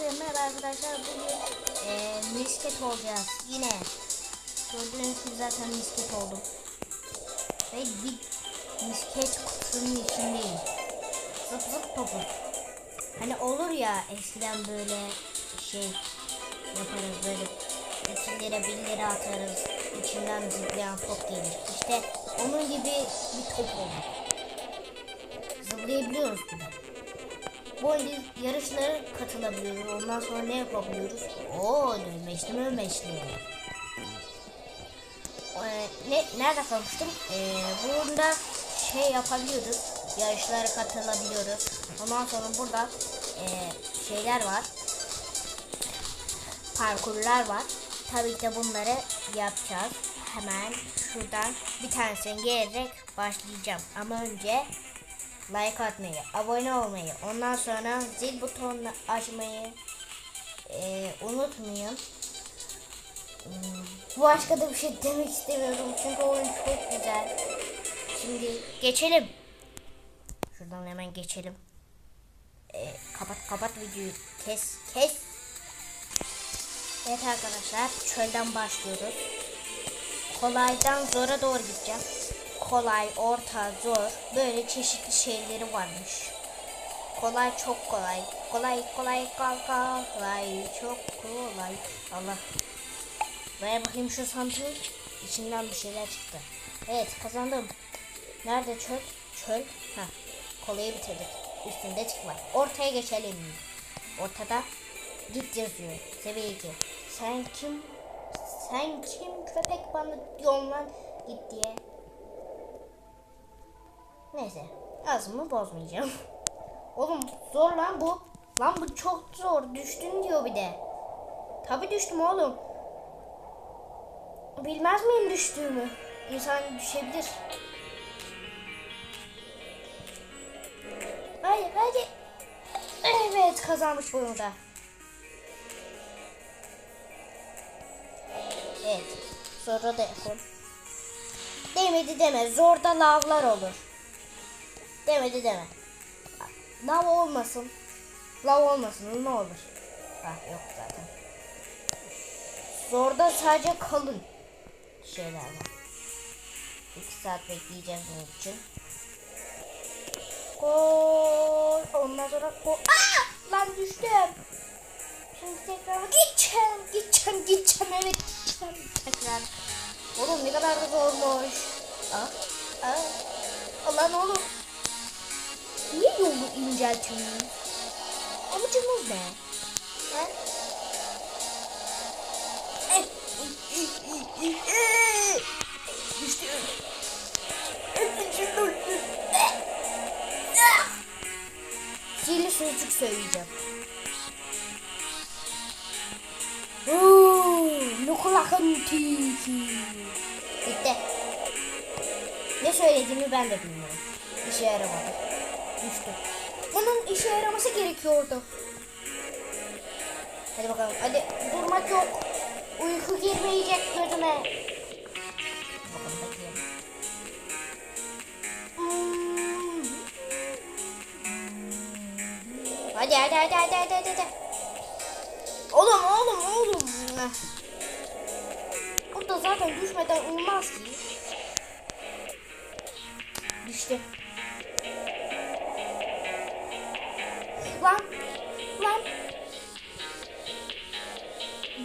Merhaba arkadaşlar. Bugün eee misket olacağız. Yine. Gördüğünüz gibi zaten misket oldum. Ve bir misket kutusunun içindeyim. Zıp zıp topu. Hani olur ya eskiden böyle şey yaparız böyle 2 lira 1 lira atarız. İçinden zıplayan top gelir. İşte onun gibi bir top oldu. Zıplayabiliyoruz bir oyunda yarışlara katılabiliyoruz. Ondan sonra ne yapabiliyoruz? Oo dönmeşli mönmeşli. Ee, ne, nerede kalmıştım? Ee, burada şey yapabiliyoruz. Yarışlara katılabiliyoruz. Ondan sonra burada ee, şeyler var. Parkurlar var. Tabii ki de bunları yapacağız. Hemen şuradan bir tanesini gelerek başlayacağım. Ama önce like atmayı, abone olmayı, ondan sonra zil butonunu açmayı e, unutmayın. Hmm, Başka da bir şey demek istemiyorum çünkü oyun çok güzel. Şimdi geçelim. Şuradan hemen geçelim. E, kapat kapat videoyu. Kes kes. Evet arkadaşlar çölden başlıyoruz. Kolaydan zora doğru gideceğim kolay, orta, zor böyle çeşitli şeyleri varmış. Kolay çok kolay. Kolay kolay kal kolay çok kolay. Allah. Ver bakayım şu sandığı. İçinden bir şeyler çıktı. Evet kazandım. Nerede çöl? Çöl. Ha. Kolayı bitirdik. Üstünde çık var. Ortaya geçelim. Ortada git yazıyor. Seviye 2. Sen kim? Sen kim köpek bana diyorsun lan git diye. Neyse. Ağzımı bozmayacağım. Oğlum zor lan bu. Lan bu çok zor. Düştün diyor bir de. Tabi düştüm oğlum. Bilmez miyim düştüğümü? İnsan düşebilir. Hayır hadi. Evet kazanmış bunu. Evet. Sonra da yapalım. Demedi deme. Zorda lavlar olur. Demedi deme. Lav olmasın. Lav olmasın ne olur. Ha yok zaten. Zorda sadece kalın şeyler var. 2 saat bekleyeceğiz bunun için. Gol. Ondan sonra gol. Aa! Lan düştüm. Şimdi tekrar gideceğim, gideceğim, gideceğim, evet gideceğim tekrar. Oğlum ne kadar da zormuş. Aa, aa. Olur. Niye yolu inceltiyorsun? Amacımız ne? Eh, Düştüm. Sihirli sözcük söyleyeceğim. Lukulakın tiki. Bitti. Ne söylediğimi ben de bilmiyorum. İşe yaramadı. Düştü. Bunun işe yaraması gerekiyordu. Hadi bakalım. Hadi durmak yok. Uyku girmeyecek gözüme. Hadi hadi hadi hadi hadi. hadi. Oğlum oğlum oğlum. Burada zaten düşmeden olmaz ki. Düştü. Lan. Lan.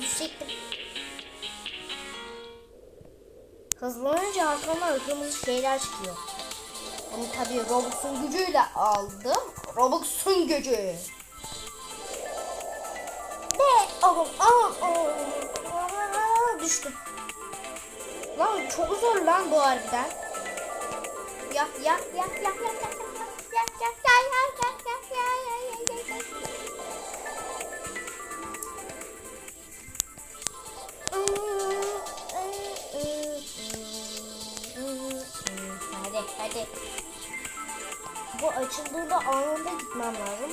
Düşecektim. Hızlanınca arkamdan kırmızı şeyler çıkıyor. Bunu tabii Robux'un gücüyle aldım. Robux'un gücü. Ne? Oğlum, oğlum. Aa, Düştüm. Lan çok zor lan bu harbiden. Ya ya ya ya ya ya ya ya ya ya ya Bu açıldığında anında gitmem lazım.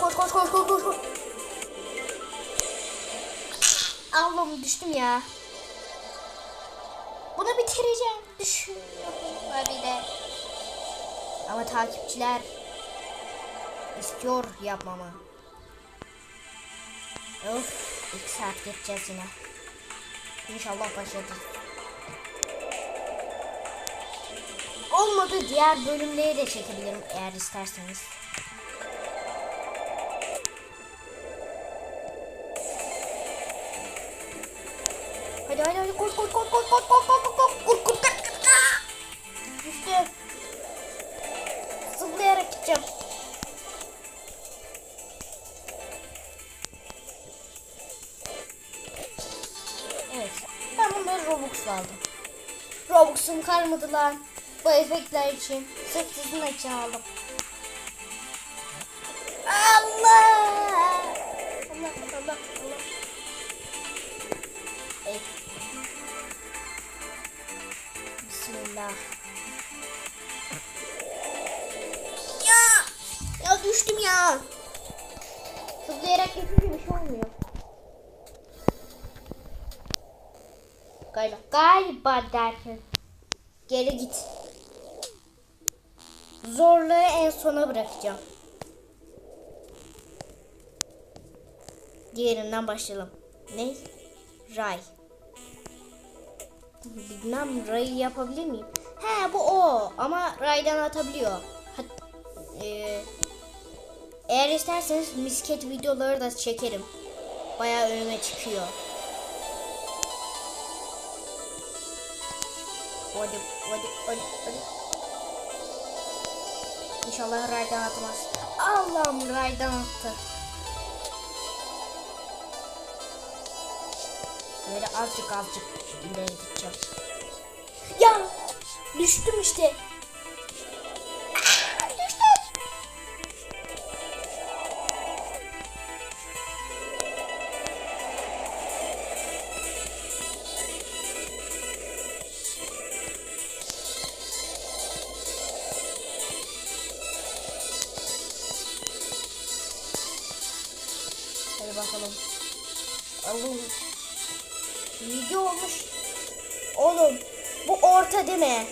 Koş koş koş koş koş koş. Allah'ım düştüm ya. Bunu bitireceğim. Düşüyorum. Hadi de. Ama takipçiler istiyor yapmamı. Of, iki saat geçeceğiz yine. İnşallah başarırız. Olmadı diğer bölümleri de çekebilirim eğer isterseniz. Hadi hadi hadi koş koş koş koş koş koş koş koş koş koş koş koş Düştü. Zıplayarak gideceğim. Evet. Ben bunları Robux'la aldım. Robux'um kalmadı lan. Bu efektler için. Sırf sizin için. Allah! Allah Allah Allah. Ey. Bismillah. Ya! Ya düştüm ya. Zıplayarak geçince bir şey olmuyor. Galiba. Galiba derken. Geri git. Zorluğu en sona bırakacağım. Diğerinden başlayalım. Ne? Ray. Bilmem Ray'ı yapabilir miyim? He bu o ama Ray'dan atabiliyor. Hat, e, eğer isterseniz misket videoları da çekerim. Bayağı önüme çıkıyor. Hadi hadi hadi hadi. İnşallah raydan atmaz. Allah'ım raydan attı. Böyle azıcık azıcık ileri gideceğim. Ya düştüm işte. Bakalım. Allah'ım. Video olmuş. Oğlum bu orta değil mi?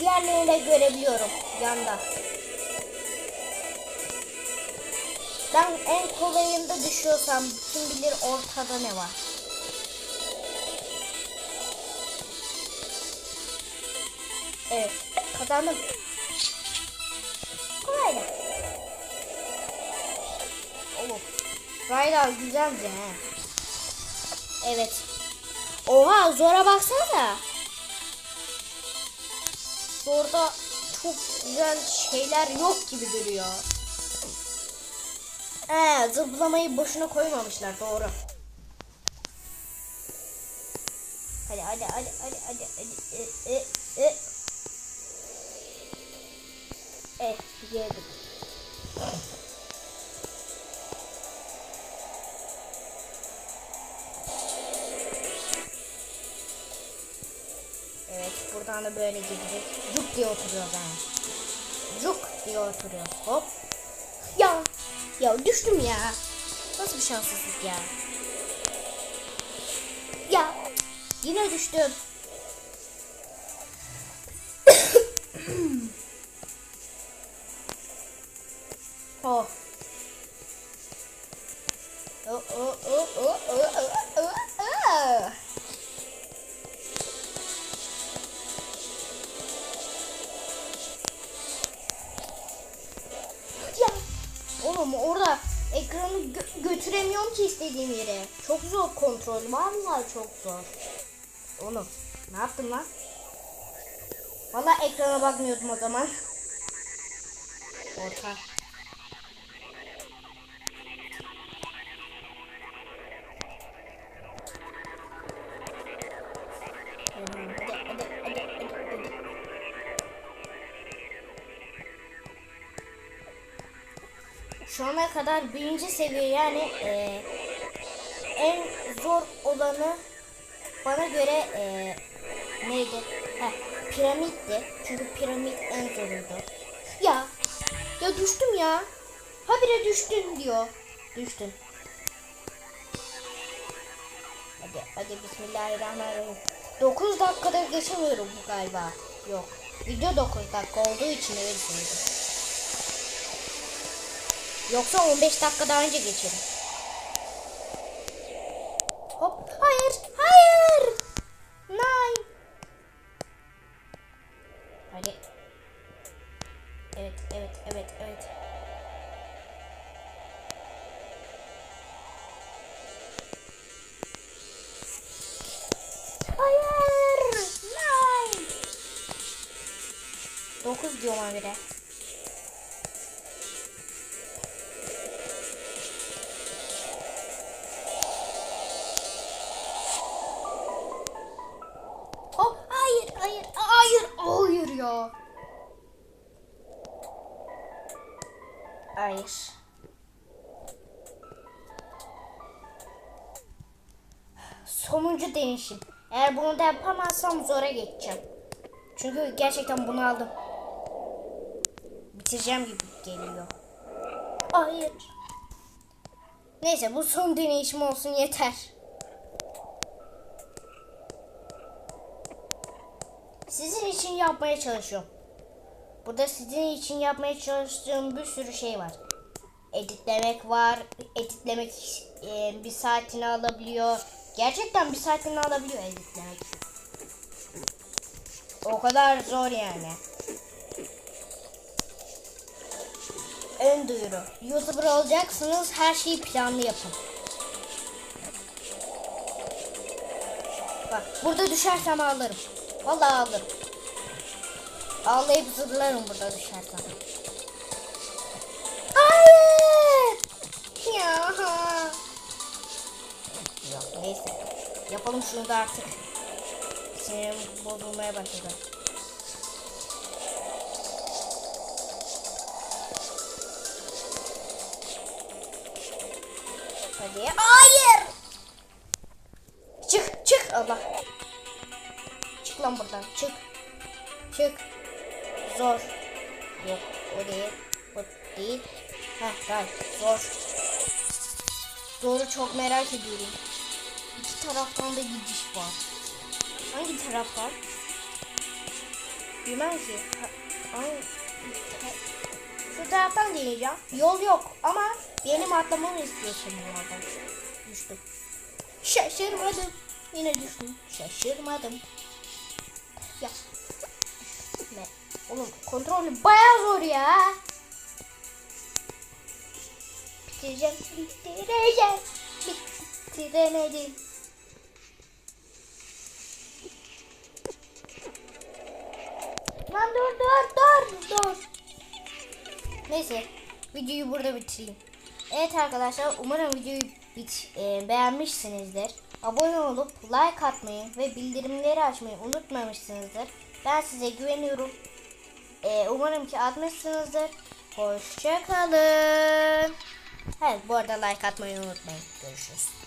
Diğerlerini de görebiliyorum yanda. Ben en kolayında düşüyorsam kim bilir ortada ne var. Evet kazandım. Raylar güzeldi he. Evet. Oha zora baksana. Zorda çok güzel şeyler yok gibi duruyor. Ee, zıplamayı boşuna koymamışlar doğru. Hadi hadi hadi hadi hadi hadi. E, e, e. Evet geldim. Buradan da böyle gidecek. Cuk diye oturuyor ben. Cuk diye oturuyor. Hop. Ya. Ya düştüm ya. Nasıl bir şanssızlık ya. Ya. Yine düştüm. oh. Oh, oh, oh, oh, oh, oh, oh, oh. Götüremiyorum ki istediğim yere. Çok zor kontrol. Vallahi çok zor. Oğlum ne yaptın lan? Vallahi ekrana bakmıyordum o zaman. Orta. Kadar birinci seviye yani e, en zor olanı bana göre e, neydi? Heh, piramitti. Çünkü piramit en zoruydu. Ya ya düştüm ya. Habire düştün diyor. Düştün. Hadi hadi bismillahirrahmanirrahim. 9 dakikada geçemiyorum galiba. Yok. Video 9 dakika olduğu için öyle söyledim. Yoksa 15 dakika daha önce geçerim. Hop. Hayır. Hayır. Nine. Hadi. Evet, evet, evet, evet. Hayır. Nine. 9 diyorum ona göre. Sonuncu denişim. Eğer bunu da yapamazsam zora geçeceğim. Çünkü gerçekten bunu aldım. Bitireceğim gibi geliyor. Hayır. Neyse bu son deneyişim olsun yeter. Sizin için yapmaya çalışıyorum. Burada sizin için yapmaya çalıştığım bir sürü şey var. Editlemek var. Editlemek e, bir saatini alabiliyor. Gerçekten bir saatini alabiliyor editlemek. O kadar zor yani. Ön duyuru. YouTuber olacaksınız her şeyi planlı yapın. Bak burada düşersem ağlarım. Vallahi ağlarım. Ağlayıp zırlarım burada düşersem. Hayır! Ya. Neyse. Yapalım şunu da artık. Sinirim bozulmaya başladı. Hadi. Hayır! Çık çık Allah. Çık lan buradan çık. Çık. Zor. Yok o değil. O değil. Heh right. Zor. Zoru çok merak ediyorum. İki taraftan da gidiş var. Hangi taraftan? Bilmem ki. Ha, hangi- Şu taraftan deneyeceğim. Yol yok ama benim atlamamı istiyorsun bunlardan. Düştüm. Şaşırmadım. Yine düştüm. Şaşırmadım. Ya. Ne? Oğlum kontrolü bayağı zor ya. Bitireceğim, bitireceğim. Bitiremedim. Lan dur dur dur dur. Neyse videoyu burada bitireyim. Evet arkadaşlar umarım videoyu bit e, beğenmişsinizdir. Abone olup like atmayı ve bildirimleri açmayı unutmamışsınızdır. Ben size güveniyorum. E, umarım ki atmışsınızdır. Hoşçakalın. Evet bu arada like atmayı unutmayın. Görüşürüz.